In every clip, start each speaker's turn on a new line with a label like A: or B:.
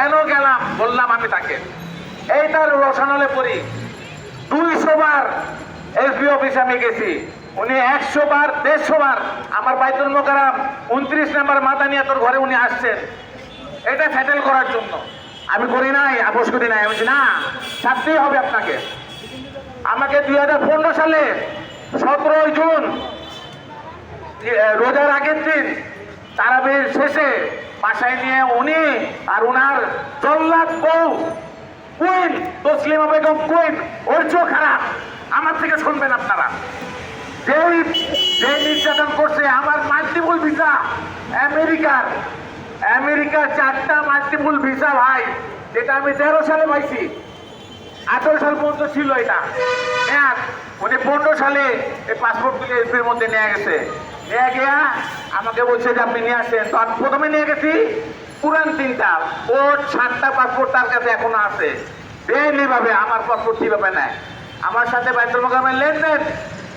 A: কেন গেলাম? বললাম আমি তাকে। এই তার রসানলে পড়ি। দুইশো বার এসবি অফিসে আমি গেছি। উনি একশো বার, দেড়শো বার। আমার বাইতুল মোকারাম উনত্রিশ নাম্বার মাথা নিয়ে তোর ঘরে উনি আসছেন। এটা সেটেল করার জন্য। আমি করি নাই, আপোষ করি নাই। আমি না, ছাড়তেই হবে আপনাকে। আমাকে দুই হাজার পনেরো সালে সতেরোই জুন রোজার আগের দিন, তারাবির শেষে বাসায় নিয়ে উনি আর উনার জল্লাদ বউ, কুইন, তসলিমা বেগম কুইন, ওর চোখ খারাপ। আমার থেকে শুনবেন আপনারা। যেই যে নির্যাতন করছে আমার মাল্টিপুল ভিসা আমেরিকার। আমেরিকার চারটা মাল্টিপুল ভিসা ভাই, যেটা আমি তেরো সালে পাইছি। আঠারো সাল পর্যন্ত ছিল এটা। এক উনি পনেরো সালে এই পাসপোর্টগুলি এসপির মধ্যে নিয়ে গেছে। নিয়ে গিয়া আমাকে বলছে যে আপনি নিয়ে আসেন। তো আমি প্রথমে নিয়ে গেছি পুরান তিনটা। ওর সাতটা পাসপোর্ট তার কাছে এখনও আছে। বেআইনি ভাবে আমার পাসপোর্ট কীভাবে নেয়? আমার সাথে বাইতুল মোকামের লেনদেন।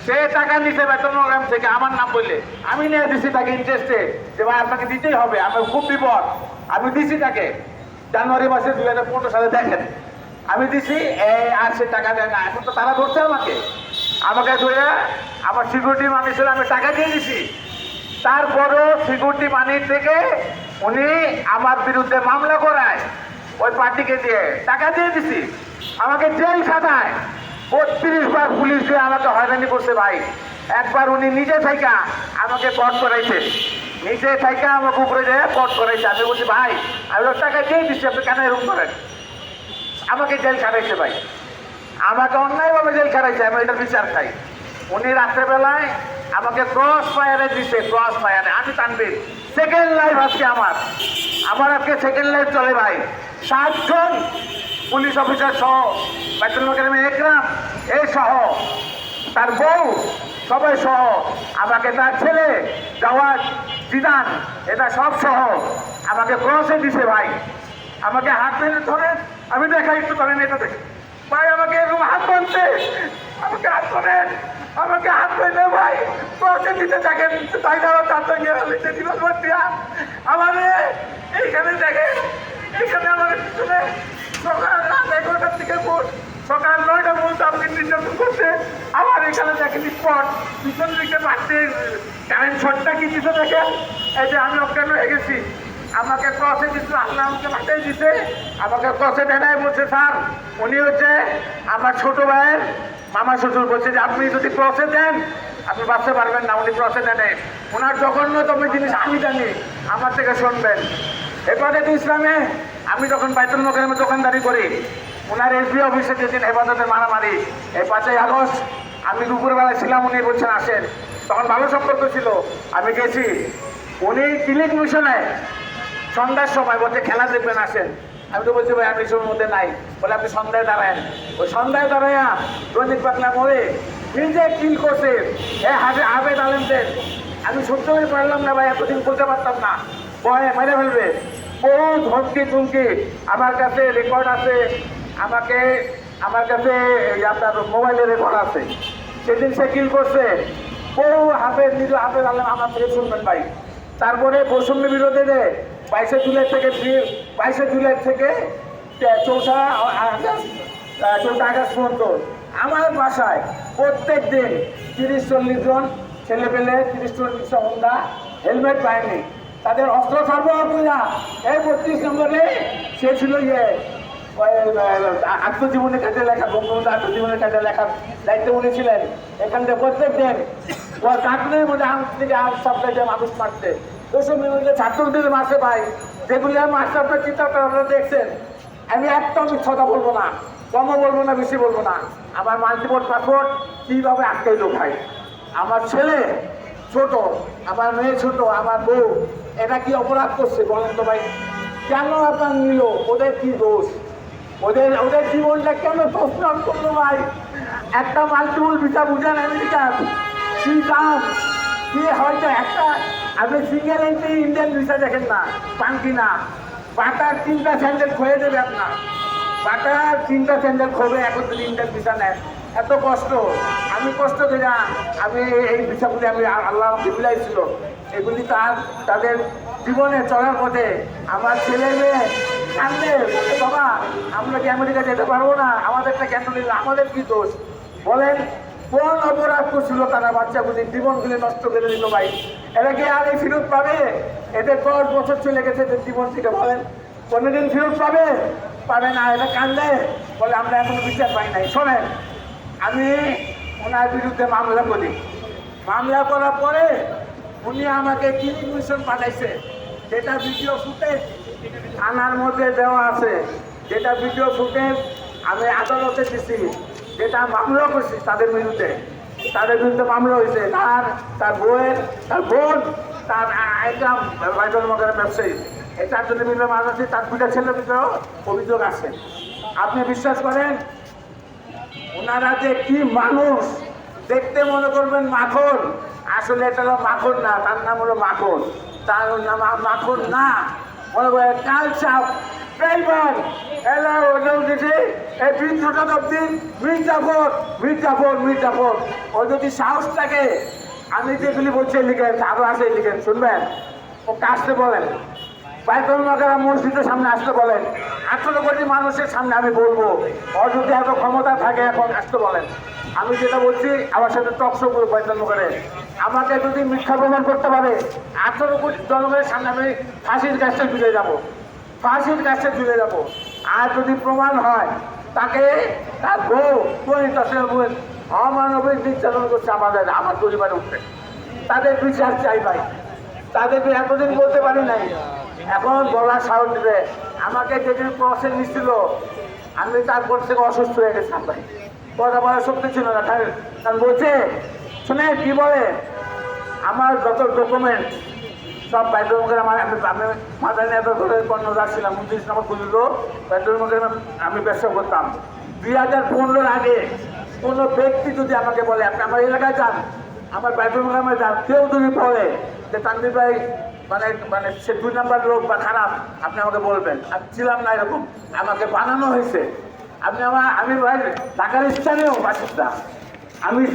A: সে টাকা নিছে বেতন মোকাম থেকে, আমার নাম বললে। আমি নিয়ে দিছি তাকে ইন্টারেস্টে যে ভাই, আপনাকে দিতেই হবে। আমার খুব বিপদ। আমি দিছি তাকে। জানুয়ারি মাসে দুই হাজার পনেরো সালে দেখেন। আমি দিছি আর সে টাকা দেয় না। এখন তো তারা ধরছে আমাকে। আমাকে ধরে আমার সিকিউরিটি মানি ছিল আমি টাকা দিয়ে দিছি। তারপরও সিকিউরিটি মানি থেকে উনি আমার বিরুদ্ধে মামলা করায়। ওই পার্টিকে দিয়ে টাকা দিয়ে দিছি। আমাকে জেল খাটায়। বত্রিশ বার পুলিশ দিয়ে আমাকে হয়রানি করছে ভাই। একবার উনি নিজে থাইকা আমাকে কট করাইছে। নিজে থাইকা আমাকে উপরে যেয়ে কট করাইছে। আমি বলছি, ভাই, আমি টাকা দিয়ে দিচ্ছি আপনি কেন এরকম করেন? আমাকে জেল খাটাইছে ভাই। আমাকে অন্যায়ভাবে জেল খাটাইছে, আমি এটার বিচার খাই উনি রাত্রেবেলায় আমাকে ক্রস ফায়ারে দিছে, ক্রস ফায়ারে। আমি তানবির সেকেন্ড লাইফ আজকে আমার। আমার আজকে সেকেন্ড লাইফ চলে ভাই। সাতজন পুলিশ অফিসার সহ বাইতুল মোকারমে একরাম এই সহ, তার বউ সবাই সহ, আমাকে তার ছেলে জওয়াজ জিদান এটা সব সহ আমাকে ক্রসে দিছে ভাই। আমাকে হাত ধরে আমি দেখাই একটু ধরেন, এটা দেখে ভাই, আমাকে এরকম হাত ধরছে আমাকে হাত ধরেন আমাকে হাত ধরে ভাই। ক্রসে দিতে থাকেন, তাই না তার সঙ্গে আমি দিবস দিয়া এইখানে দেখেন এখানে আমাদের পিছনে সকাল রাত এগারোটার থেকে ভোর, সকাল নয়টা পর্যন্ত আপনি নির্যাতন করছে আবার এখানে দেখেন স্পট, পিছন দিকে পাচ্ছে কারেন্ট শটটা কি দিতে দেখেন? এই যে আমি অজ্ঞান হয়ে গেছি। আমাকে ক্রসে দিচ্ছে আল্লাহ আমাকে মাথায় দিছে। আমাকে ক্রসে দেখায় বলছে, স্যার, উনি হচ্ছে আমার ছোট ভাইয়ের মামা শ্বশুর। বলছে যে, আপনি যদি ক্রসে দেন, আপনি বাঁচতে পারবেন না, উনি ক্রসে দেন ওনার জঘন্যতম জিনিস, আমি জানি, আমার থেকে শুনবেন। হেফাজত ইসলামে আমি যখন বাইতুল মোকারমে দোকানদারি করি ওনার এসবি অফিসে যেদিন হেফাজতের মারামারি, এই পাঁচই আগস্ট, আমি দুপুরবেলা ছিলাম, উনি বলছেন, আসেন। তখন ভালো সম্পর্ক ছিল, আমি গেছি। উনি ক্লিনিক মিশনে সন্ধ্যার সময় বলছে, খেলা দেখবেন, আসেন। আমি তো বলছি, ভাই, আমি সময়ের মধ্যে নাই। বলে, আপনি সন্ধ্যায় দাঁড়ায়েন। ওই সন্ধ্যায় দাঁড়াইয়া রঞ্জিত পাতলা মরে নিজে কিল করছে এ হাবে আবেদ আলেমদের আমি সহ্য হয়ে পারলাম না, ভাই, এতদিন বলতে পারতাম না। ভয়ে মেরে ফেলবে। বহু ধমকি তুমকি আমার কাছে রেকর্ড আছে। আমাকে, আমার কাছে আপনার মোবাইলে রেকর্ড আছে। সেদিন সে কিল করছে। বহু হাফেজ নিজ হাফেজ আলেম আমার থেকে শুনবেন, ভাই। তারপরে বৈষম্য বিরোধীতে বাইশে জুলাই থেকে বাইশে জুলাই থেকে চৌঠা আগস্ট চৌঠা আগস্ট পর্যন্ত আমার বাসায় প্রত্যেক দিন তিরিশ, চল্লিশ জন ছেলে পেলে তিরিশ, চল্লিশ হন্ডা হেলমেট পায়নি। তাদের অস্ত্র সরবরাহ করিয়া এই বত্রিশ নম্বরে সে ছিল ইয়ে আত্মজীবনের কাজে লেখা, বঙ্গবন্ধু আত্মজীবনের কাজে লেখার দায়িত্ব উনি ছিলেন। এখান থেকে প্রত্যেক দিন কাকুনের মধ্যে আম থেকে আম সপ্তাহে মানুষ মারতে। ওসব মিলে ছাত্রদের মাসে ভাই, যেগুলি আমি মাস্টার আপনার চিন্তা করে আপনারা দেখছেন, আমি একদম মিথ্যতা বলব না কমও বলব না, বেশি বলব না। আমার মাল্টিপোর্ট পাসপোর্ট কীভাবে আটকাইলো ভাই? আমার ছেলে ছোট, আমার মেয়ে ছোট, আমার বউ, এটা কি অপরাধ করছে বলেন তো ভাই? কেন আপনার নিল? ওদের কি দোষ? ওদের ওদের জীবনটা কেন প্রশ্ন করল ভাই? একটা মাল্টিপুল ভিসা বুঝেন আমেরিকার, কি দাম? কি হয়তো একটা, আপনি সিঙ্গেল এন্ট্রি ইন্ডিয়ান ভিসা দেখেন না, পান কি না? বাটার তিনটা স্যান্ডেল খয়ে দেবে আপনার। বাটার তিনটা স্যান্ডেল খোবে এখন যদি ইন্ডিয়ান ভিসা নেন এত কষ্ট। আমি কষ্ট করে, আমি এই- ভিসাগুলি আমি আল্লাহ বিলাইছিল এগুলি তার, তাদের জীবনে চলার পথে আমার ছেলে মেয়ে
B: কান্দে বাবা, আমরা কি আমেরিকা যেতে পারব না? আমাদেরটা কেন নিল? আমাদের কি দোষ? বলেন কোন অপরাধ করছিল তারা বাচ্চাগুলি জীবনগুলি নষ্ট করে দিল ভাই? এরা কি আর এই ফেরত পাবে? এদের দশ বছর চলে গেছে এদের জীবন থেকে বলেন। কোনোদিন ফেরত পাবে? পাবে না এটা কান্দে বলে, আমরা এখনও বিচার পাই নাই। শোনেন, আমি ওনার বিরুদ্ধে মামলা করি। মামলা করার পরে উনি আমাকে ক্লিনিক মিশন পাঠাইছে? যেটা ভিডিও ফুটেজ থানার মধ্যে দেওয়া আছে। যেটা ভিডিও ফুটেজ আমি আদালতে দিছি। যেটা মামলা করছি তাদের বিরুদ্ধে। তাদের বিরুদ্ধে মামলা হয়েছে। তার তার বউয়ের, তার বোন, তার একদম বাইদল মগের ব্যবসায়ী। এই চারজনের বিরুদ্ধে মামলা আছে, তার দুটা ছেলের ভিতরেও অভিযোগ আছে। আপনি বিশ্বাস করেন? ওনারা যে কি মানুষ? দেখতে মনে করবেন মাখন। আসলে এটা হলো মাখন না, তার নাম হলো মাখন। তার নাম মাখন না। মনে করেন কাল চাপ ড্রাইভার এলা উঠেছে এই বৃদ্ধটা দিন মির্জাফর মির্জাফর মির্জাফর ও যদি সাহস থাকে, আমি যেগুলি বলছি লিখেন, আরও আছে লিখেন, শুনবেন? ও কাজতে বলেন। বাইতুল মাকারা মসজিদের সামনে আসতে বলেন। আঠারো কোটি মানুষের সামনে আমি বলব ওর এত ক্ষমতা থাকে, এখন আসতে বলেন। আমি যেটা বলছি, আমার সাথে টকশো করে বাইতুল করে আমাকে যদি মিথ্যা প্রমাণ করতে পারে, আঠারো কোটি জনগণের সামনে আমি ফাঁসির গাছটা ঝুলে যাব। ফাঁসির কাছে ঝুলে যাব। আর যদি প্রমাণ হয়, তাকে তার বউ পরিণত অমানবিক নির্যাতন করছে আমাদের, আমার পরিবারে উঠবে। তাদের বিচার চাই ভাই। তাদেরকে এতদিন বলতে পারি নাই। এখন বলার সাহস দিবে। আমাকে যেদিন ক্রসে নিচ্ছিল আমি তারপর থেকে অসুস্থ হয়ে গেছিলাম ভাই। কথা বলার শক্তি ছিল না কারণ বলছে, শুনে, কি বলে? আমার যত ডকুমেন্ট সব পেট্রোল মুখের আমার আমি মাথায় নিয়ে এত ধরে পণ্য রাখছিলাম উনত্রিশ নম্বর খুলল পেট্রোল মুখের আমি ব্যবসা করতাম। দুই হাজার পনেরোর আগে কোনো ব্যক্তি যদি আমাকে বলে, আপনি আমার এলাকায় যান, আমার পেট্রোল আমার যান। কেউ যদি বলে যে তানবির ভাই মানে মানে সে দুই নাম্বার লোক বা খারাপ, আপনি আমাকে বলবেন। আমি ছিলাম না এরকম, আমাকে বানানো হয়েছে। আপনি আমার, আমি ভাই, ঢাকার স্থানীয় বাসিন্দা। আমি